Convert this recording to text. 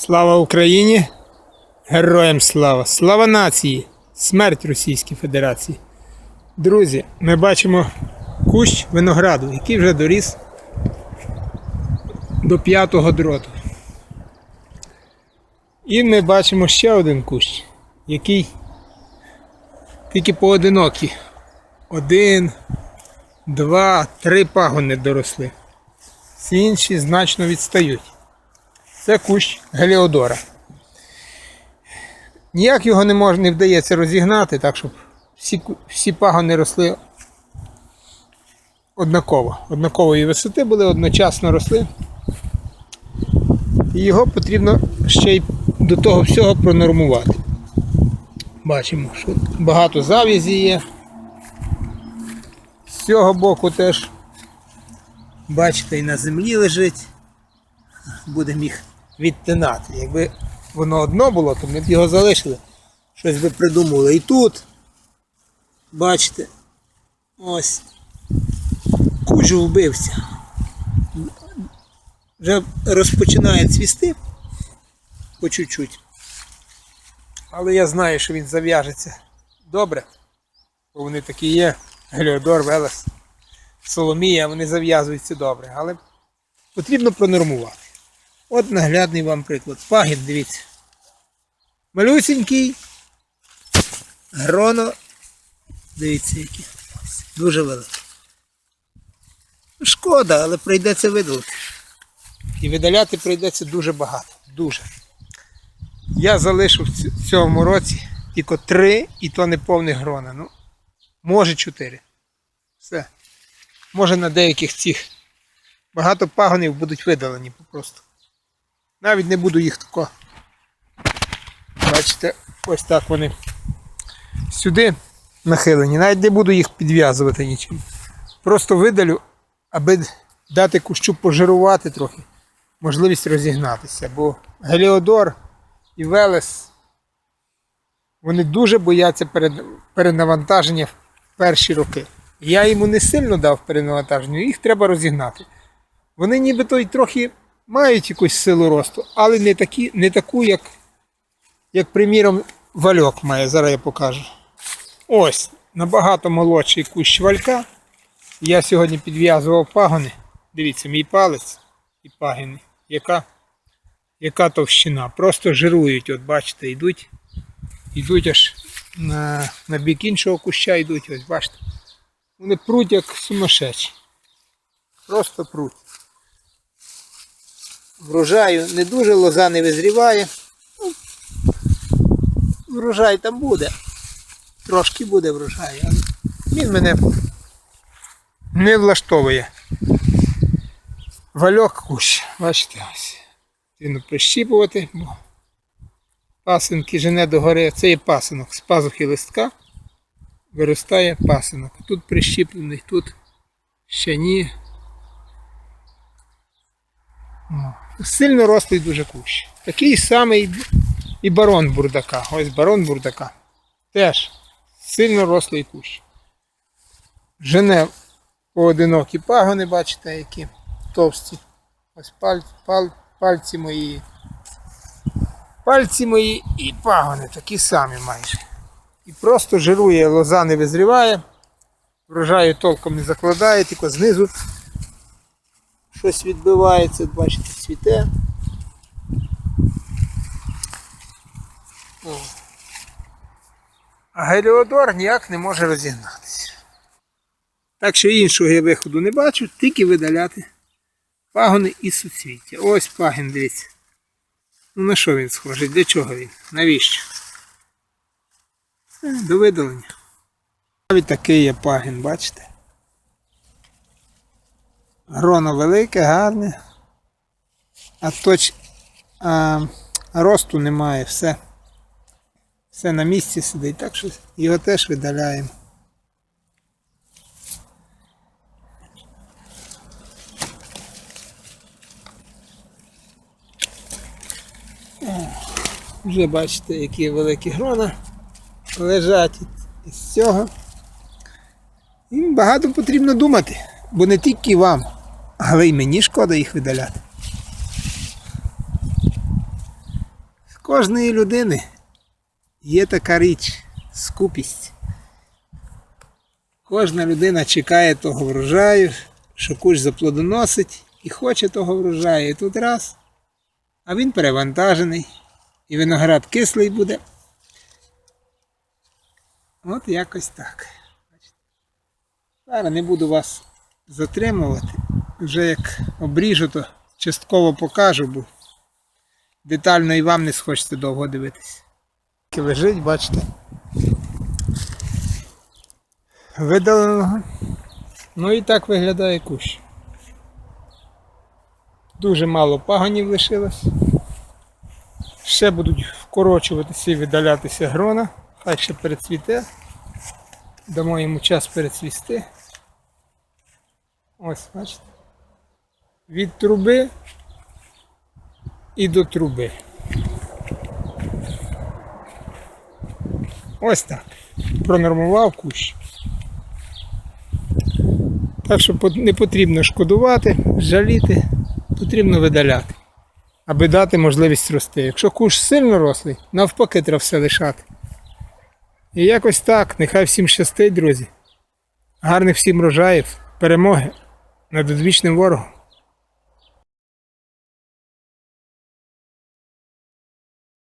Слава Україні! Героям слава! Слава нації! Смерть Російській Федерації! Друзі, ми бачимо кущ винограду, який вже доріс до п'ятого дроту. І ми бачимо ще один кущ, який тільки поодинокі. Один, два, три пагони доросли. Всі інші значно відстають. Це кущ Геліодора. Ніяк його не можна, не вдається розігнати, так щоб всі, всі пагони росли однаково. Однакової висоти були, одночасно росли. І його потрібно ще й до того всього пронормувати. Бачимо, що багато завязі є. З цього боку теж, бачите, і на землі лежить будемо їх відтинати. Якби воно одно було, то ми б його залишили. Щось би придумали. І тут, бачите, ось куж вбився. Вже розпочинає цвісти по чуть-чуть. Але я знаю, що він зав'яжеться добре. Бо вони такі є. Геліодор, Велес, Соломія, вони зав'язуються добре. Але потрібно пронормувати. От наглядний вам приклад. Пагін, дивіться. Малюсенький. Гроно. Дивіться, які. Дуже велике. Шкода, але прийдеться видалити. І видаляти прийдеться дуже багато. Дуже. Я залишив в цьому році тільки три, і то не повних грона. Ну, може чотири. Все. Може на деяких цих багато пагонів будуть видалені попросту. Навіть не буду їх тако. Бачите, ось так вони сюди нахилені. Навіть не буду їх підв'язувати нічим. Просто видалю, аби дати кущу пожирувати трохи, можливість розігнатися. Бо Геліодор і Велес вони дуже бояться перенавантаження в перші роки. Я йому не сильно дав перенавантаження, їх треба розігнати. Вони нібито й трохи мають якусь силу росту, але не, такі, не таку, як, як, приміром, вальок має. Зараз я покажу. Ось, набагато молодший кущ валька. Я сьогодні підв'язував пагони. Дивіться, мій палець і пагини. Яка, яка товщина. Просто жирують, от бачите, йдуть. Йдуть аж на, на бік іншого куща йдуть, ось бачите. Вони пруть як сумасшедші. Просто пруть. Врожаю не дуже, лоза не визріває. Ну, Врожай там буде. Трошки буде врожай, але він мене не влаштовує. Вальок кущ, бачите ось. Він прищіпувати, бо пасинки жене до гори. Це є пасинок. З пазухи листка виростає пасинок. Тут прищіплений, тут ще ні. Сильно рослий дуже кущ. Такий самий і барон бурдака. Ось барон бурдака. Теж сильно рослий кущ. Жене поодинокі пагони, бачите, які товсті. Ось паль, паль, пальці мої. Пальці мої і пагони такі самі майже. І просто жирує, лоза не визріває, врожаю толком не закладає, тільки знизу щось відбивається, бачите, цвіте. О. А Геліодор ніяк не може розігнатися. Так що іншого я виходу не бачу, тільки видаляти пагони і суцвіття. Ось пагін, дивіться. Ну на що він схожий? Для чого він? Навіщо? Е, До видалення. Навіть такий є пагін, бачите? Гроно велике, гарне. А точ а, росту немає, все. Все на місці сидить, так що його теж видаляємо. Вже бачите, які великі грона лежать із цього. Їм багато потрібно думати, бо не тільки вам, але й мені шкода їх видаляти. З кожної людини є така річ скупість. Кожна людина чекає того врожаю, що куш заплодоносить і хоче того врожаю. І тут раз, а він перевантажений, і виноград кислий буде. От якось так. Зараз не буду вас затримувати. Вже як обріжу, то частково покажу, бо детально і вам не схочете довго дивитися. Лежить, бачите. Видаленого. Ну і так виглядає кущ. Дуже мало паганів лишилось. Ще будуть вкорочуватися і видалятися грона. Хай ще перецвіте. Дамо йому час перецвісти. Ось, бачите. Від труби і до труби. Ось так. Пронормував кущ. Так що не потрібно шкодувати, жаліти, потрібно видаляти, аби дати можливість рости. Якщо кущ сильно рослий, навпаки треба все лишати. І якось так, нехай всім щастить, друзі. Гарних всім рожаїв, перемоги над одвічним ворогом.